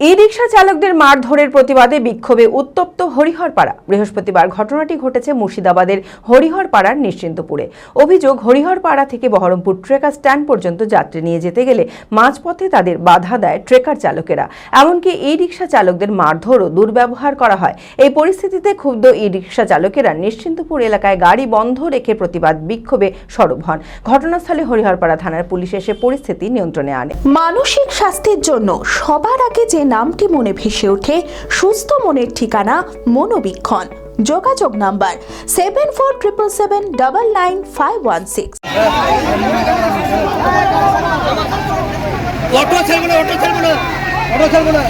ই রিক্সা চালকদের মারধরের প্রতিবাদে বিক্ষোভে উত্তপ্ত হরিহরপাড়া। বৃহস্পতিবার ঘটনাটি ঘটেছে মুর্শিদাবাদের হরিহরপাড়ার নিশ্চিন্তপুরে। অভিযোগ, হরিহরপাড়া থেকে বহরমপুর ট্রেকার স্ট্যান্ড পর্যন্ত যাত্রী নিয়ে যেতে গেলে মাঝপথে তাদের বাধা দেয় ট্রেকার চালকেরা। এমনকি ই রিক্সা চালকদের মারধর ও দুর্ব্যবহার করা হয়। এই পরিস্থিতিতে ক্ষুব্ধ ই রিক্সা চালকেরা নিশ্চিন্তপুর এলাকায় গাড়ি বন্ধ রেখে প্রতিবাদ বিক্ষোভে সরব হন। ঘটনাস্থলে হরিহরপাড়া থানার পুলিশ এসে পরিস্থিতি নিয়ন্ত্রণে আনে। মানসিক স্বাস্থ্যের জন্য সবার আগে নামটি মনে ভেসে ওঠে। সুস্থ মনের ঠিকানা মনোবীক্ষণ। যোগাযোগ number seven four triple seven double nine five one six auto না অটো না অটো না।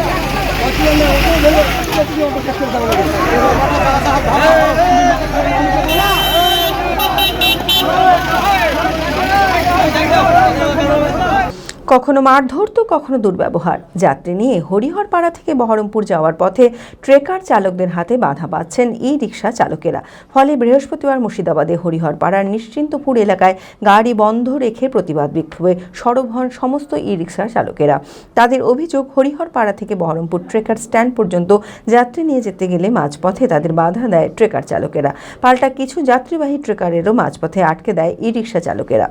কখনো মারধর, তো কখনো দুর্ব্যবহার। যাত্রী নিয়ে হরিহরপাড়া থেকে বহরমপুর যাওয়ার পথে ট্রেকার চালকদের হাতে বাধা পাচ্ছেন ই রিক্সা চালকেরা। ফলে বৃহস্পতিবার মুর্শিদাবাদে হরিহরপাড়ার নিশ্চিন্তপুর এলাকায় গাড়ি বন্ধ রেখে প্রতিবাদ বিক্ষোভে সরব হন সমস্ত ই রিক্সা চালকেরা। তাদের অভিযোগ, হরিহরপাড়া থেকে বহরমপুর ট্রেকার স্ট্যান্ড পর্যন্ত যাত্রী নিয়ে যেতে গেলে মাঝপথে তাদের বাধা দেয় ট্রেকার চালকেরা। পাল্টা কিছু যাত্রীবাহী ট্রেকারেরও মাঝপথে আটকে দেয় ই রিক্সা চালকেরা।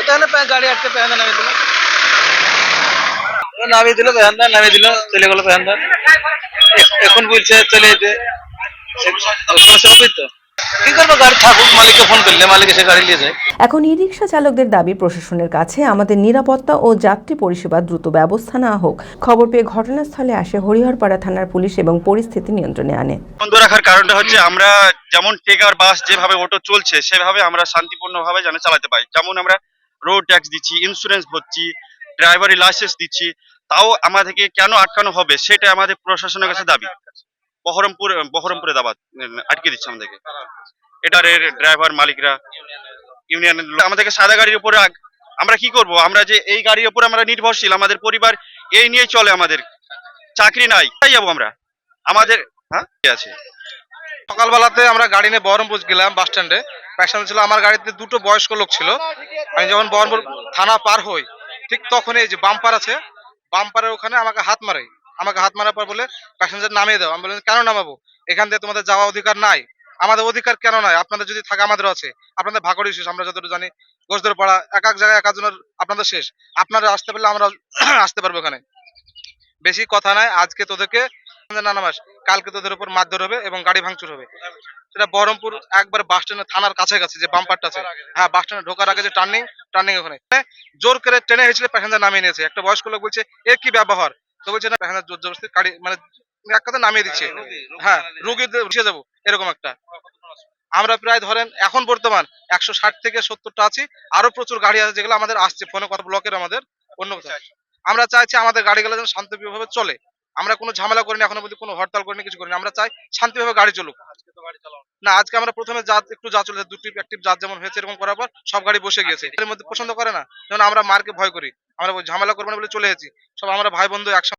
গেল ওইটা হলে প্যা- গাড়ি আটকে পেহান্দা নামিয়ে দিল। নামিয়ে দিল পেহান্দা নামিয়ে দিল চলে গেল পেহান্দা এখন বলছে চলে যেতে। সমস্যা হবে তো কি করব গাড়ি থাকুক মালিককে ফোন করলে মালিক এসে গাড়ি নিয়ে যায়। এখন ই রিক্সা চালকদের দাবি প্রশাসনের কাছে আমাদের নিরাপত্তা ও যাত্রী পরিষেবা দ্রুত ব্যবস্থা না হোক। খবর পেয়ে ঘটনাস্থলে আসে হরিহরপাড়া থানার পুলিশ এবং পরিস্থিতি নিয়ন্ত্রণে আনে। বন্ধ রাখার কারণটা হচ্ছে আমরা যেমন টেকার বাস যেভাবে অটো চলছে সেভাবে আমরা শান্তিপূর্ণভাবে যেন চালাতে পারি। যেমন আমরা রোড ট্যাক্স দিচ্ছি ইন্স্যুরেন্স ভরছি ড্রাইভারি লাইসেন্স দিচ্ছি, তাও আমাদেরকে কেন আটকানো হবে সেটা আমাদের প্রশাসনের কাছে দাবি। বহরমপুর, বহরমপুরে দাবাত আটকে দিচ্ছে আমাদেরকে। এটার ড্রাইভার মালিকরা ইউনিয়নের লোক। আমাদেরকে সাদা গাড়ির উপরে আমরা কি করব? আমরা যে এই গাড়ির উপর আমরা নির্ভরশীল, আমাদের পরিবার এই নিয়ে চলে আমাদের। চাকরি নাই, তাই যাব আমরা। আমাদের হ্যাঁ? আছে। সকালবেলাতে আমরা গাড়ি নিয়ে বহরমপুর গেলাম বাস স্ট্যান্ডে। প্যাসেঞ্জার ছিল আমার গাড়িতে দুটো বয়স্ক লোক ছিল। আমি যখন বহরমপুর থানা পার হই, ঠিক তখন এই যে বাম্পার আছে বাম্পারের ওখানে আমাকে হাত মারে। আমাকে হাত মারার পর বলে, প্যাসেঞ্জার নামিয়ে দাও। আমি বললাম, কেন নামাবো? এখান থেকে তোমাদের যাওয়া অধিকার নাই। আমাদের অধিকার কেন নাই? আপনাদের যদি থাকে আমাদের আছে। আপনাদের ভাগড়ি শেষ, আমরা যতটুকু জানি। গোসদের পাড়া এক এক জায়গায় এক একজনের আপনাদের শেষ। আপনারা আসতে পারলে আমরা আসতে পারব এখানে। বেশি কথা নাই। আজকে তোদেরকে কালকে তোদের উপর মারধর হবে এবং গাড়ি ভাঙচুর হবে। সেটা বহরমপুর একবার বাস স্ট্যান্ড থানার কাছে কাছে যে বাম্পারটা আছে। হ্যাঁ বাস স্ট্যান্ডে ঢোকার আগে যে টার্নিং টার্নিং ওখানে। জোর করে ট্রেনে হয়েছিল প্যাসেঞ্জার নামিয়ে নিয়েছে। একটা বয়স্ক লোক বলছে, এ কি ব্যবহার? তো বলছে, না প্যাসেঞ্জার জোর জবরদস্তি গাড়ি মানে এক কথা নামিয়ে দিচ্ছে। হ্যাঁ রুগী উঠে যাব এরকম একটা। আমরা প্রায় ধরেন এখন বর্তমান একশো ষাট থেকে সত্তরটা আছি। আরও প্রচুর গাড়ি আছে যেগুলো আমাদের আসছে। ফোনে কথা, ব্লকের আমাদের অন্য কোথাও আমরা চাইছি আমাদের গাড়িগুলো যেন শান্তিপ্রিয়ভাবে চলে। আমরা কোনো ঝামেলা করিনি, এখনও পর্যন্ত কোনো হরতাল করিনি, কিছু করিনি। আমরা চাই শান্তিভাবে গাড়ি চলুক। না, আজকে আমরা প্রথমে জাত একটু যা চলেছে, দুটি একটি জাত যেমন হয়েছে, এরকম করার পর সব গাড়ি বসে গেছে এর মধ্যে পছন্দ করে না? যেমন আমরা মারকে ভয় করি। আমরা ঝামেলা করব না বলে চলে এসেছি। সব আমরা ভাই বন্ধু একসঙ্গে